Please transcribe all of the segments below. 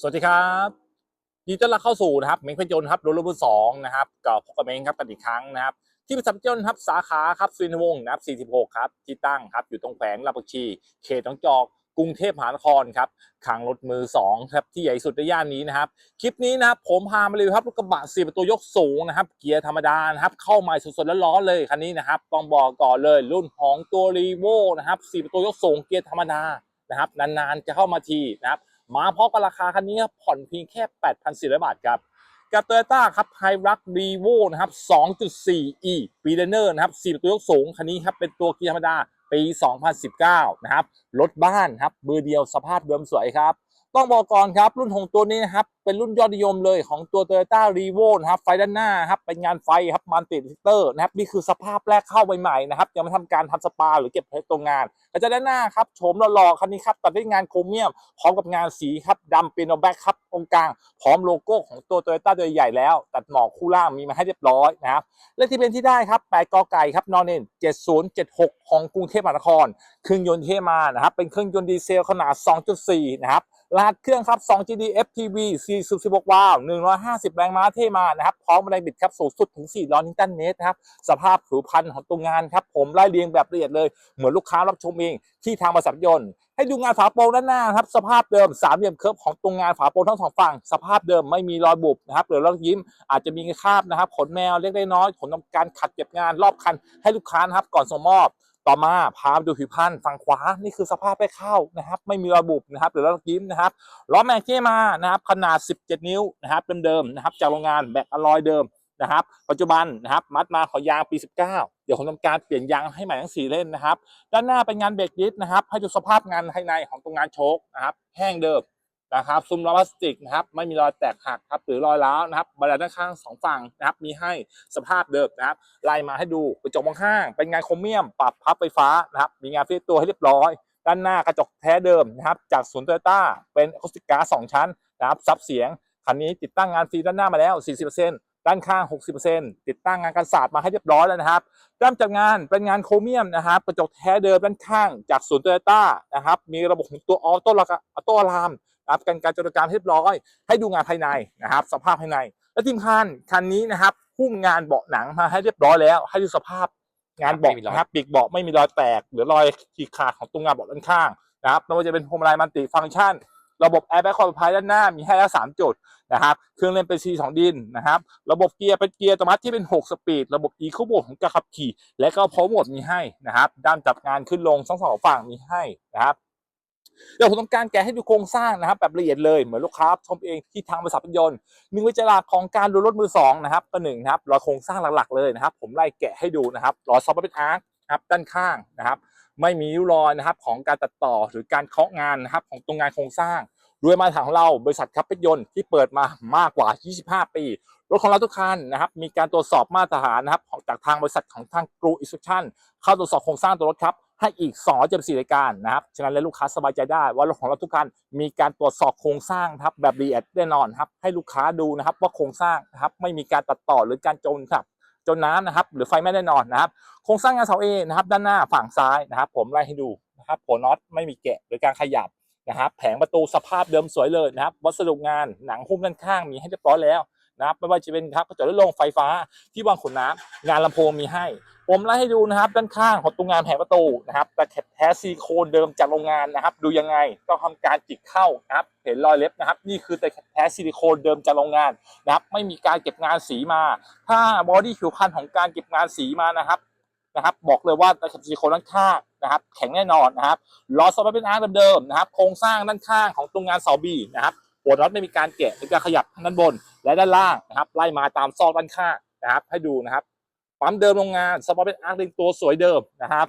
สวัสดีครับยินดีต้อนรับเข้าสู่นะครับเม้งเพชรยนต์ครับรถรุ่นสองนะครับกับพบกับเม้งครับกันอีกครั้งนะครับ ที่บริษัทเพชรยนครับสาขาครับสุวินทวงศ์นะครับ 46 ครับ ที่ตั้งครับอยู่ตรงแขวงลาดบักชี เขตหนองจอกกรุงเทพมหานครครับขังรถมือ2ครับที่ใหญ่สุดในย่านนี้นะครับ คลิปนี้นะครับผมพามาเลยครับรถกระบะสี่ประตูยกสูงนะครับ เกียร์ธรรมดานะครับ เข้ามาสดๆแล้วร้อนๆเลยคันนี้นะครับต้องบอกก่อนเลยรุ่นของตัวรีโวนะครับสี่ประตูยกสูงเกียร์ธรรมดานะครับนานๆจะเข้ามาทีนะครับ มาพร้อมกับราคาคันนี้ครับผ่อนเพียงแค่ 8,400 บาทครับกับโตโยต้าครับไฮรักรีโวนะครับ 2.4e ปีเดเนอร์นะครับ4ประตูยกสูงคันนี้ครับเป็นตัวเกียร์ธรรมดาปี 2019 นะครับรถบ้านครับเบอร์เดียวสภาพเดิมสวยครับ ต้องบอกก่อนครับ รุ่นของตัวนี้นะครับ เป็นรุ่นยอดนิยมเลยของตัว Toyota r e v o นะครับ ไฟด้านหน้าครับ เป็นงานไฟครับมันติดทิเตอร์นะครับ นี่คือสภาพแรกเข้าใหม่ๆนะครับ ยังไม่ทำการทำสปาหรือเก็บเพชรตรงงานกระจกด้านหน้าครับโฉมหล่อๆคันนี้ครับตัดด้วยงานโครเมียม พร้อมกับงานสีครับดำเป็นโนแบ็คครับตรงกลาง พร้อมโลโก้ของตัว Toyota ตัวใหญ่แล้ว ตัดหมอกคู่ล่างมีมาให้เรียบร้อยนะครับ เลขที่เป็นที่ได้ครับ8กอไก่ครับนอนเนน7076 ของกรุงเทพมหานคร เครื่องยนต์เทมานะครับ เป็นเครื่องยนต์ดีเซลขนาด 2.4 นะครับ รหัสเครื่องครับ 2 GD FPV 416 วาล์ว150 แรงม้าเทมานะครับ พร้อมแรงบิดครับสูงสุดถึง400นิวตันเมตรนะครับ สภาพผิวพรรณของตัวงานครับ ผมไล่เรียงแบบละเอียดเลย เหมือนลูกค้ารับชมเองที่ทางบริษัทยนต์ ให้ดูงานฝาโปรงด้านหน้าครับ สภาพเดิมสามเหลี่ยมเคิร์ฟของตรงงานฝาโปรงทั้งสองฝั่ง สภาพเดิมไม่มีรอยบุบนะครับหรือรอยยิ้ม อาจจะมีคราบนะครับ ขนแมวเล็กน้อยขนทำการขัดเก็บงานรอบคันให้ลูกค้านะครับก่อนส่งมอบ ต่อมาพาไปดูผิวพรรณฝั่งขวานี่คือสภาพไปเข้านะครับ ไม่มีรอยบุนะครับหรือรอยยิ้มนะครับล้อแม็กเก้มานะครับ ขนาด 17 นิ้วนะครับเดิมๆนะครับ จากโรงงานแบกอลลอยเดิมนะครับ ปัจจุบันนะครับ มัดมาขอยางปี 19 เดี๋ยวผมทำการเปลี่ยนยางให้ใหม่ทั้งสี่เล่นนะครับ ด้านหน้าเป็นงานเบรกดิสนะครับ ให้ดูสภาพงานภายในของตรงงานโชคนะครับ แห้งเดิม นะครับซุ้มล้อพลาสติกนะครับไม่มีรอยแตกหักครับหรือรอยร้าวนะครับบรรดาด้านข้างสองฝั่งนะครับมีให้สภาพเดิมนะครับไล่มาให้ดูกระจกมองข้าง เป็นงานโครเมียม ปรับพับไฟฟ้านะครับมีงานฟิตตัวให้เรียบร้อย ด้านหน้ากระจกแท้เดิมนะครับจากศูนย์โตโยต้าเป็นอะคูสติกการ์สองชั้นนะครับซับเสียงคันนี้ติดตั้งงานฟรีด้านหน้ามาแล้ว 40%ด้านข้าง 60%ติดตั้งงานกันศาสตร์มาให้เรียบร้อยแล้วนะครับเริ่มจากงานเป็นงานโครเมียมนะครับกระจกแท้เดิมด้านข้างจากศูนย์โตโยต้านะครับมีระบบของตัวออโต้ออโต้อะลาม นะครับการการจดการให้เรียบร้อย ให้ดูงานภายในนะครับ สภาพภายใน และทีมคันคันนี้นะครับหุ้มงานเบาะหนังมาให้เรียบร้อยแล้ว ให้ดูสภาพงานเบาะนะครับปีกเบาะไม่มีรอยแตก หรือรอยฉีกขาดของตรงงานเบาะด้านข้างนะครับไม่ว่าจะเป็นพวงมาลัยมันติฟังก์ชัน ระบบแอร์แบ็คความปลอดภัยด้านหน้ามีให้แล้วสามจุดนะครับเครื่องเล่นเป็น C 2 ดินนะครับ ระบบเกียร์เป็นเกียร์อัตโนมัติที่เป็น 6 สปีด ระบบ e คูโบของการขับขี่ และก็พาวโหมดมีให้นะครับด้านจับงานขึ้นลงทั้งสองฝั่งมีให้นะครับ เดี๋ยวผมต้องการแกะให้ดูโครงสร้างนะครับแบบละเอียดเลยเหมือนลูกค้าชมเองที่ทางบริษัทรถยนต์หนึ่งวิจารณ์ของการดูรถมือสองนะครับก็หนึ่งนะครับรอยโครงสร้างหลักๆเลยนะครับ ผมไล่แกะให้ดูนะครับรอยซอฟต์เป็นอาร์คครับด้านข้างนะครับ ไม่มีริ้วรอยนะครับของการตัดต่อหรือการเคาะงานนะครับของตรงงานโครงสร้างด้วยมาตรฐานของเราบริษัทคับรถยนต์ที่เปิดมามากกว่า 25 ปี รถของเราทุกคันนะครับ มีการตรวจสอบมาตรฐานนะครับ จากทางบริษัทของทางกรูอิสุชันเข้าตรวจสอบโครงสร้างตัวรถครับ ให้อีก274รายการนะครับ ฉะนั้นแล้วลูกค้าสบายใจได้ ว่ารถของเราทุกคันมีการตรวจสอบโครงสร้างครับแบบละเอียดแน่นอนครับ ให้ลูกค้าดูนะครับว่าโครงสร้างครับไม่มีการตัดต่อหรือการจนครับจนน้ำนะครับ หรือไฟไม้แน่นอนนะครับ โครงสร้างงานเสาเอนะครับด้านหน้าฝั่งซ้ายนะครับ ผมไล่ให้ดูนะครับหัวน็อตไม่มีแกะหรือการขยับนะครับ แผงประตูสภาพเดิมสวยเลยนะครับ วัสดุงานหนังหุ้มด้านข้างมีให้เรียบร้อยแล้วนะครับไม่ว่าจะเป็นครับกระจกลดลงไฟฟ้าที่วางขนน้ำงานลำโพงมีให้ ผมไล่ให้ดูนะครับ ด้านข้างของตรงงานแผงประตูนะครับแต่แท้ซีโคนเดิมจากโรงงานนะครับ ดูยังไงก็ทำการจิกเข้านะครับ เห็นรอยเล็บนะครับ นี่คือแต่แท้ซิลิโคนเดิมจากโรงงานนะครับ ไม่มีการเก็บงานสีมา ถ้าบอดี้ผิวพรรณของการเก็บงานสีมานะครับนะครับ บอกเลยว่าตะเข็บซิลิโคนด้านข้างนะครับ แข็งแน่นอนนะครับล้อซอฟต์เป็นอาร์ตเดิมๆนะครับ โครงสร้างด้านข้างของตรงงานเสาบีนะครับหัวน็อตไม่มีการแกะหรือการขยับทั้งด้านบนและด้านล่างนะครับ ไล่มาตามซอกด้านข้างนะครับ ให้ดูนะครับ ปั๊มเดิมโรงงานซอฟต์เป็นอาร์ตเป็นตัวสวยเดิมนะครับ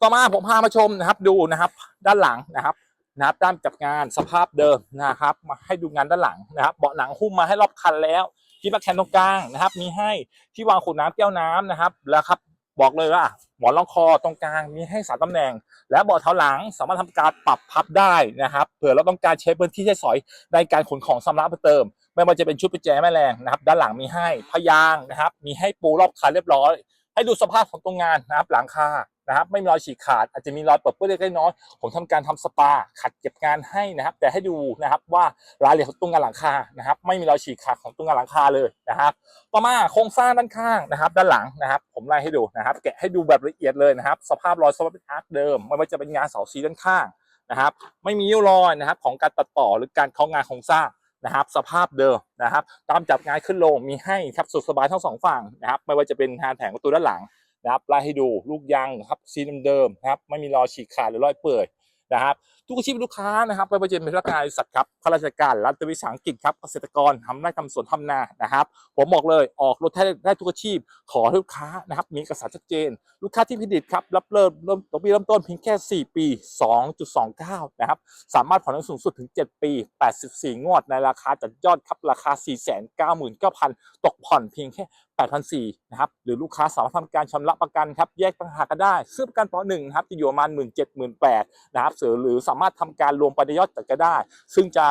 ต่อมาผมพามาชมนะครับดูนะครับ ด้านหลังนะครับนะครับด้านจับงานสภาพเดิมนะครับ มาให้ดูงานด้านหลังนะครับเบาะหนังหุ้มมาให้รอบคันแล้วที่บักแคนตรงกลางนะครับ มีให้ที่วางขวดน้ำแก้วน้ำนะครับ แล้วครับบอกเลยว่าหมอนรองคอตรงกลางมีให้สามตำแหน่ง และเบาะเท้าหลังสามารถทำการปรับพับได้นะครับเผื่อเราต้องการใช้พื้นที่ใช้สอยในการขนของสำรับเพิ่มเติม ไม่ว่าจะเป็นชุดประแจแม่แรงนะครับ ด้านหลังมีให้พยางนะครับ มีให้ปูรอบคันเรียบร้อย ให้ดูสภาพของตรงงานนะครับ หลังคานะครับ ไม่มีรอยฉีกขาด อาจจะมีรอยเปิดเปื้อนเล็กน้อยผมทำการทำสปาขัดเก็บงานให้นะครับ แต่ให้ดูนะครับว่ารายละเอียดของตัวงานหลังคานะครับ ไม่มีรอยฉีกขาดของตัวงานหลังคาเลยนะครับ ต่อมาโครงสร้างด้านข้างนะครับ ด้านหลังนะครับ ผมไล่ให้ดูนะครับ แกะให้ดูแบบละเอียดเลยนะครับ สภาพรอยสวัสดิ์อาร์คเดิม ไม่ว่าจะเป็นงานเสาซีด้านข้างนะครับ ไม่มีริ้วรอยนะครับ ของการตัดต่อหรือการเข้างานโครงสร้าง นะครับ สภาพเดิมนะครับตามจับงานขึ้นลงมีให้ครับสุดสบายทั้งสองฝั่งนะครับ ไม่ว่าจะเป็นงานแผงประตูด้านหลังนะครับไล่ให้ดูลูกยางครับซีนเดิมๆนะครับ ไม่มีรอยฉีกขาดหรือรอยเปื่อยนะครับทุกอาชีพลูกค้านะครับไม่ว่าจะเป็นพนักงานบริษัทครับข้าราชการรัฐวิสาหกิจครับเกษตรกรทำไร่ทำสวนทำนานะครับ ผมบอกเลยออกรถได้ได้ทุกอาชีพ ขอลูกค้านะครับมีเอกสารชัดเจน ลูกค้าที่พิดิตครับรับเริ่มเริ่มตัวปีเริ่มต้นเพียงแค่ 4 ปี 2.29 นะครับ สามารถผ่อนได้สูงสุดถึง 7 ปี 84 งวดในราคาจัดยอดครับราคา 499,000 ตกผ่อนเพียงแค่8,400นะครับ หรือลูกค้าสามารถทำการชำระประกันครับ แยกต่างหากก็ได้ ซื้อประกันปหนึ่งนะครับ จะอยู่ประมาณ 1 7 0 0 0 0นะครับหรือหรือสาามารถทำการรวมประยอดจัดก็ได้ ซึ่งจะ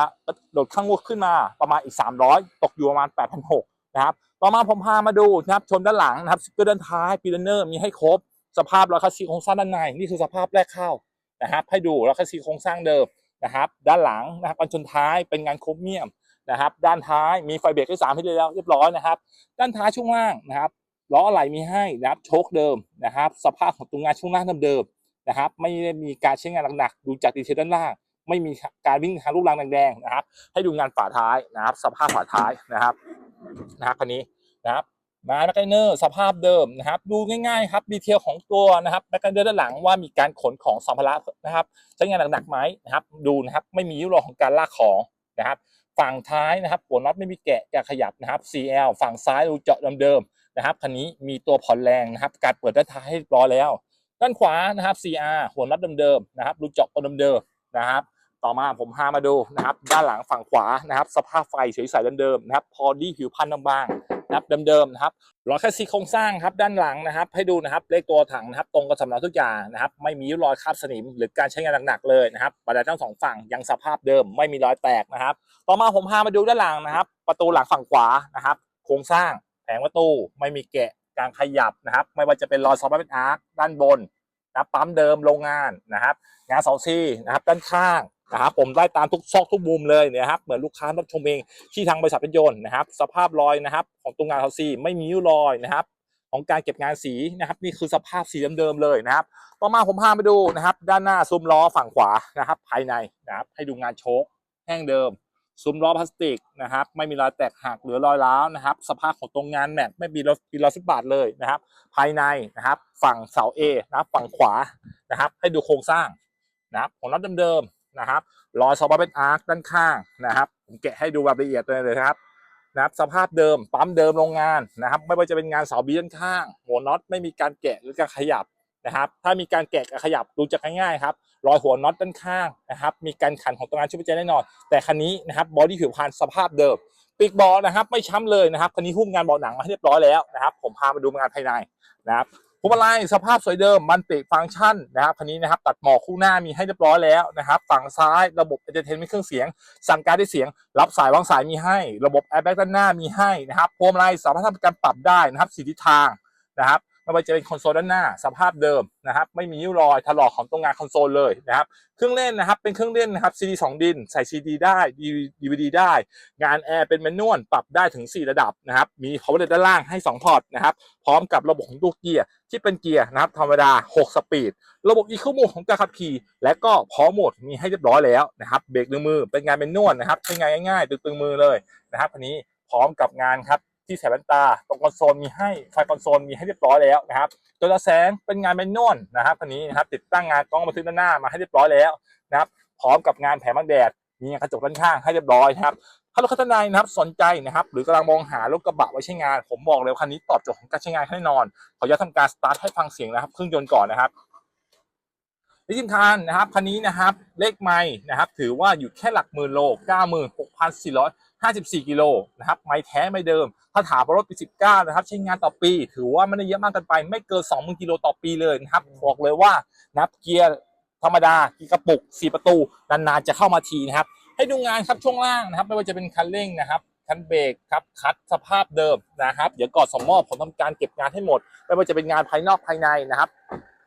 โดดข้างงวดขึ้นมาประมาณอีก 300 ตกอยู่ประมาณ 8,600นะครับต่อมาผมพามาดูนะครับชนด้านหลังนะครับสกเกอร์ด้านท้ายปีเนอร์มีให้ครบ สภาพแล้วคัสซีโครงสร้างด้านในนี่คือสภาพแรกเข้านะครับให้ดูแล้วคัสซีโครงสร้างเดิมนะครับ ด้านหลังนะครับกันชนท้ายเป็นงานโครเมียมนะครับ ด้านท้ายมีไฟเบรกที่สามให้เรียบร้อยเรียบร้อยนะครับ ด้านท้ายช่วงล่างนะครับล้ออะไหล่มีให้นะครับโชคเดิมนะครับ สภาพของตัวงานช่วงล่างเดิม นะครับ ไม่ได้มีการใช้งานหนักๆดูจากดีเทลด้านล่าง ไม่มีการวิ่งทางลูกรังแดงๆนะครับ ให้ดูงานฝาท้ายนะครับ สภาพฝาท้ายนะครับนะครับคันนี้นะครับมาแมคไนเนอร์สภาพเดิมนะครับ ดูง่ายๆครับดีเทลของตัวนะครับแมคไนเนอร์ด้านหลังว่ามีการขนของสัมภาระนะครับใช้งานหนักๆไหมนะครับ ดูนะครับไม่มีริ้วรของการลากของนะครับ ฝั่งท้ายนะครับหัวน็อตไม่มีแกะจะขยับนะครับ CL ฝั่งซ้ายดูเจาะเดิมๆนะครับคันนี้มีตัวผ่อนแรงนะครับ การเปิดด้านท้ายให้ร้อยแล้ว ด้านขวานะครับ CR หัวน็อตเดิมๆนะครับดูเจาะตัวเดิมๆนะครับ ต่อมาผมพามาดูนะครับ ด้านหลังฝั่งขวานะครับ สภาพไฟใสๆเดิมๆนะครับ พอดีผิวพันธุ์บางๆนะครับเดิมๆนะครับล้อแคสซีโครงสร้างครับด้านหลังนะครับ ให้ดูนะครับเลขตัวถังนะครับ ตรงกับสำนักทุกอย่างนะครับ ไม่มีรอยคราบสนิมหรือการใช้งานหนักๆเลยนะครับบันไดทั้งสองฝั่งยังสภาพเดิม ไม่มีรอยแตกนะครับ ต่อมาผมพามาดูด้านหลังนะครับ ประตูหลังฝั่งขวานะครับ โครงสร้างแผงประตูไม่มีแกะ การขยับนะครับ ไม่ว่าจะเป็นรอยซอฟต์เป็นอาร์คด้านบนนะปั๊มเดิมโรงงานนะครับ งานเสาซีนะครับ ด้านข้างนะครับผมไล่ตามทุกซอกทุกมุมเลยนะครับเหมือนลูกค้ารับชมเองที่ทางบริษัทรถยนต์นะครับ สภาพรอยนะครับ ของตัวงานเสาซีไม่มีริ้วรอยนะครับ ของการเก็บงานสีนะครับ นี่คือสภาพสีเดิมๆเลยนะครับ ต่อมาผมพาไปดูนะครับ ด้านหน้าซุ้มล้อฝั่งขวานะครับ ภายในนะครับ ให้ดูงานโชคแห้งเดิม ซุ้มล้อพลาสติกนะครับ ไม่มีรอยแตกหักหรือรอยร้าวนะครับ สภาพของตรงงานแม็กไม่มีรอยมีรอยฟุตบาทเลยนะครับ ภายในนะครับ ฝั่งเสา A นะครับ ฝั่งขวานะครับ ให้ดูโครงสร้างนะครับ ของน็อตเดิมๆนะครับรอยซอฟต์เป็นอาร์คด้านข้างนะครับ ผมแกะให้ดูแบบละเอียดเลยเลยครับนะครับสภาพเดิมปั๊มเดิมโรงงานนะครับ ไม่ว่าจะเป็นงานเสาบีด้านข้าง หัวน็อตไม่มีการแกะหรือการขยับ นะครับ ถ้ามีการแกะขยับดูจากง่ายๆครับรอยหัวน็อตด้านข้างนะครับ มีการขันของตัวงานช่วยพิจารณาแน่นอน แต่คันนี้นะครับบอดี้ผิวพรรณสภาพเดิมปีกบอนะครับไม่ช้ำเลยนะครับคันนี้หุ้มงานเบาะหนังมาให้เรียบร้อยแล้วนะครับ ผมพามาดูงานภายในนะครับพวงมาลัยสภาพสวยเดิมมันติฟังก์ชันนะครับคันนี้นะครับตัดหมอกคู่หน้ามีให้เรียบร้อยแล้วนะครับ ฝั่งซ้ายระบบเอเตอร์เทนมนต์เครื่องเสียง สั่งการด้วยเสียง รับสายวางสายมีให้ ระบบแอร์แบ็กด้านหน้ามีให้นะครับพวงมาลัยสามารถทำการปรับได้นะครับสีทิศทางนะครับ ไม่ว่าจะเป็นคอนโซลด้านหน้า สภาพเดิมนะครับ ไม่มีนิ้วรอยถลอกของตรงงานคอนโซลเลยนะครับ เครื่องเล่นนะครับ เป็นเครื่องเล่นนะครับ CD 2 ดิน ใส่ CD ได้ DVD ได้ งานแอร์เป็นแมนนวลปรับได้ถึง 4 ระดับนะครับ มี power outlet ด้านล่างให้ 2 พอร์ตนะครับ พร้อมกับระบบของตัวเกียร์ที่เป็นเกียร์นะครับธรรมดา 6 สปีด ระบบ Eco Mode ของการขับขี่ และก็พร้อมโหมดมีให้เรียบร้อยแล้วนะครับ เบรกดึงมือเป็นงานเป็นนวลนะครับ ใช้งานง่ายๆตึงๆมือเลยนะครับอันนี้พร้อมกับงานครับ ที่ใส่แว่นตา ตรงคอนโซลมีให้ไฟคอนโซลมีให้เรียบร้อยแล้วนะครับตัวละแสงเป็นงานแมนนวลนะครับคันนี้นะครับติดตั้งงานกล้องบันทึกด้านหน้ามาให้เรียบร้อยแล้วนะครับพร้อมกับงานแผงบังแดดมีกระจกด้านข้างให้เรียบร้อยครับถ้ารถคันใดนะครับสนใจนะครับ หรือกำลังมองหารถกระบะไว้ใช้งาน ผมบอกเลยคันนี้ตอบโจทย์ของการใช้งานแน่นอน ขออนุญาตทำการสตาร์ทให้ฟังเสียงนะครับเครื่องยนต์ก่อนนะครับที่สำคัญนะครับคันนี้นะครับเลขไม่นะครับ ถือว่าอยู่แค่หลักหมื่นโล54 กิโลนะครับไม่แท้ไม่เดิม ถ้าถามว่ารถปี 19 นะครับ ใช้งานต่อปี ถือว่าไม่ได้เยอะมากเกินไป ไม่เกิน20,000กิโลต่อปีเลยนะครับบอกเลยว่านับเกียร์ธรรมดากีกระปุก 4 ประตู นานๆจะเข้ามาทีนะครับ ให้ดูงานครับช่วงล่างนะครับ ไม่ว่าจะเป็นคันเร่งนะครับคันเบรกครับคัดสภาพเดิมนะครับ เดี๋ยวก่อนสมมอบผมทำการเก็บงานให้หมด ไม่ว่าจะเป็นงานภายนอกภายในนะครับ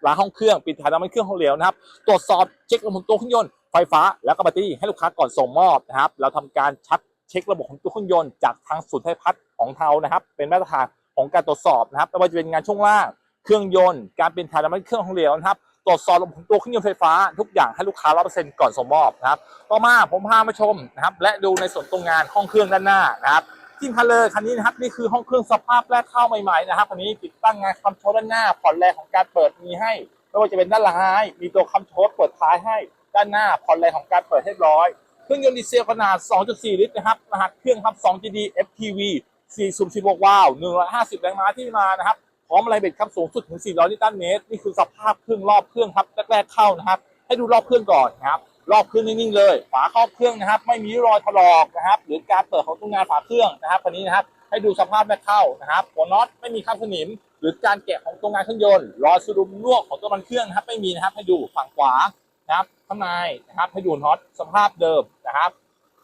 ล้างห้องเครื่องปิดถ่ายน้ำมันเครื่องของเหลวนะครับ ตรวจสอบเช็คระบบตัวเครื่องยนต์ไฟฟ้าแล้วก็แบตเตอรี่ให้ลูกค้าก่อนส่งมอบนะครับ เราทำการชัด เช็คระบบของตัวเครื่องยนต์จากทางศูนย์ไทยพัฒน์ของเทานะครับ เป็นมาตรฐานของการตรวจสอบนะครับไม่ว่าจะเป็นงานช่วงล่างเครื่องยนต์การเป็นถ่ายน้ำมันเครื่องของเหลวนะครับตรวจสอบระบบของตัวเครื่องยนต์ไฟฟ้าทุกอย่างให้ลูกค้าร้อเปอร์เซ็นต์ก่อนส่งมอบนะครับต่อมาผมพามาชมนะครับ และดูในส่วนตรงงานห้องเครื่องด้านหน้านะครับที่คันเลยคันนี้นะครับนี่คือห้องเครื่องสภาพแรกเข้าใหม่ๆนะครับคันนี้ติดตั้งงานคำโชว์ด้านหน้าผ่อนแรงของการเปิดมีให้ไม่ว่าจะเป็นด้านหลังมีตัวคำโชว์เปิดท้ายให้ด้านหน้าผ่อนแรงของการเปิดให้ร้อย เครื่องยนต์ดีเซลขนาด 2.4 ลิตรนะครับรหัสเครื่องครับ 2GD FTV 4สูบ16วาล์ว150 แรงม้าที่มานะครับ พร้อมอะไรเบ็ดครับสูงสุดถึง 400 นิวตันเมตร นี่คือสภาพเครื่องรอบเครื่องครับแรกๆเข้านะครับ ให้ดูรอบเครื่องก่อนนะครับ รอบเครื่องนิ่งๆเลย ฝาครอบเครื่องนะครับ ไม่มีรอยถลอกนะครับ หรือการเปิดของตัวงานฝาเครื่องนะครับคันนี้นะครับ ให้ดูสภาพแรกเข้านะครับ หัวน็อตไม่มีคราบสนิม หรือการแกะของตัวงานเครื่องยนต์ รอยสะดุมรั่วของตัวมันเครื่องนะครับ ไม่มีนะครับ ให้ดูฝั่งขวา นะครับข้างในนะครับให้ดูน็อตสภาพเดิมนะครับ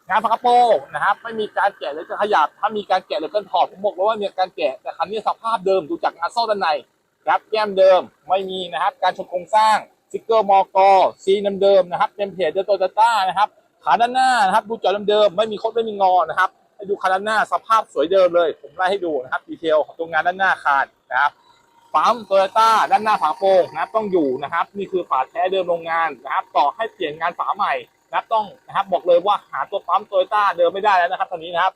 งานฝากระโปรงนะครับ ไม่มีการแกะหรือการขยับถ้ามีการแกะหรือการถอดผมบอกเลยว่ามีการแกะแต่คันนี้สภาพเดิมดูจากงานซ่อด้านในครับแก้มเดิมไม่มีนะครับ การชนโครงสร้างสติกเกอร์มอกอซีนเดิมนะครับเต็มเพจเดอโตโยต้านะครับขาด้านหน้านะครับดูจอเดิมๆไม่มีคดไม่มีงอนะครับให้ดูคันด้านหน้าสภาพสวยเดิมเลย ผมไล่ให้ดูนะครับดีเทลของตัวงานด้านหน้าคานนะครับ ปั๊มโตโยต้าด้านหน้าฝาโปร่งนะครับต้องอยู่นะครับนี่คือฝาแท้เดิมโรงงานนะครับต่อให้เปลี่ยนงานฝาใหม่นะครับต้องนะครับบอกเลยว่าหาตัวปั๊มโตโยต้าเดิมไม่ได้แล้วนะครับตอนนี้นะครับ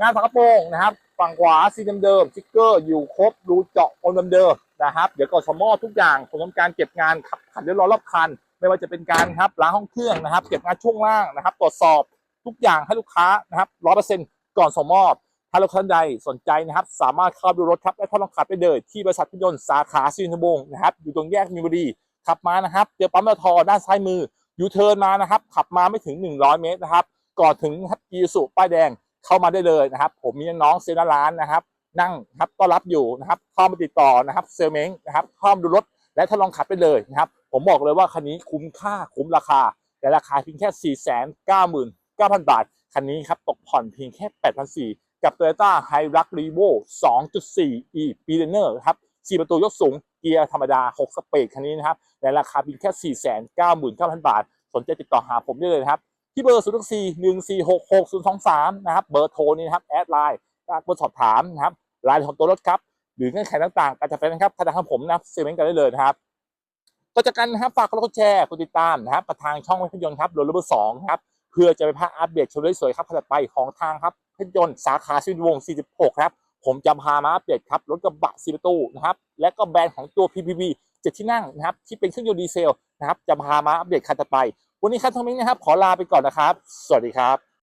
งานฝากระโปรงนะครับ ฝั่งขวาสีเดิมๆสติ๊กเกอร์อยู่ครบรูเจาะองเดิมๆนะครับ เดี๋ยวก่อนสมอทุกอย่างผมทำการเก็บงานขับขัดเรียบร้อยรอบคัน ไม่ว่าจะเป็นการครับล้างห้องเครื่องนะครับ เก็บงานช่วงล่างนะครับ ตรวจสอบทุกอย่างให้ลูกค้านะครับร้อยเปอร์เซ็นต์ก่อนสมมอบ ถ้าลูกค้าใดสนใจนะครับ สามารถเข้าดูรถครับและทดลองขับไปเลยที่บริษัทพิยนต์สาขาซีนทบงนะครับ อยู่ตรงแยกมีบุรีขับมานะครับเจอปั๊มปตทด้านซ้ายมือยูเทิร์นมานะครับ ขับมาไม่ถึง 100 เมตรนะครับ ก่อนถึงครับอีสุป้ายแดงเข้ามาได้เลยนะครับ ผมมีน้องเซลล์ร้านนะครับ นั่งครับต้อนรับอยู่นะครับเข้ามาติดต่อนะครับเซลเม้งนะครับเข้ามาดูรถและทดลองขับไปเลยนะครับ ผมบอกเลยว่าคันนี้คุ้มค่าคุ้มราคา แต่ราคาเพียงแค่ 4 9 9 0 0 0 บาท คันนี้ครับตกผ่อนเพียงแค่ 8,400 กับ Toyota Hilux Revo 2.4 e p r e n e r ครับ4ประตูยกสูง เกียร์ธรรมดา 6 สเปดคันนี้นะครับในราคาเพียงแค่ 499,000 บาท สนใจติดต่อหาผมได้เลยครับ ที่เบอร์ 0 4 1 4 6 6 0 2 3 นะครับ เบอร์โทรนี้นะครับ แอดไลน์การสอบถามนะครับไลน์ของตัวรถครับ หรือเงื่อนไขต่างๆ การจัดไฟนนซ์ครับคณะของผมนะครับเซเว่นกันได้เลยนะครับก็จากกันนะครับฝากกดไลค์แชร์กดติดตามนะครับประทางช่องภาพยนต์ครับโรลเลอร์สองครับเพื่อจะไปพาอัปเดตชมสวยๆครับถัดไปของทางครับ ภาพยนต์สาขาซินวงศ์46 ครับ ผมจะพามาอัปเดตครับรถกระบะสีประตูนะครับ และก็แบรนด์ของตัว PPV เจ็ดที่นั่งนะครับ ที่เป็นเครื่องยนต์ดีเซลนะครับ จะพามาอัปเดตคันต่อไป วันนี้ครับทั้งนี้นะครับ ขอลาไปก่อนนะครับ สวัสดีครับ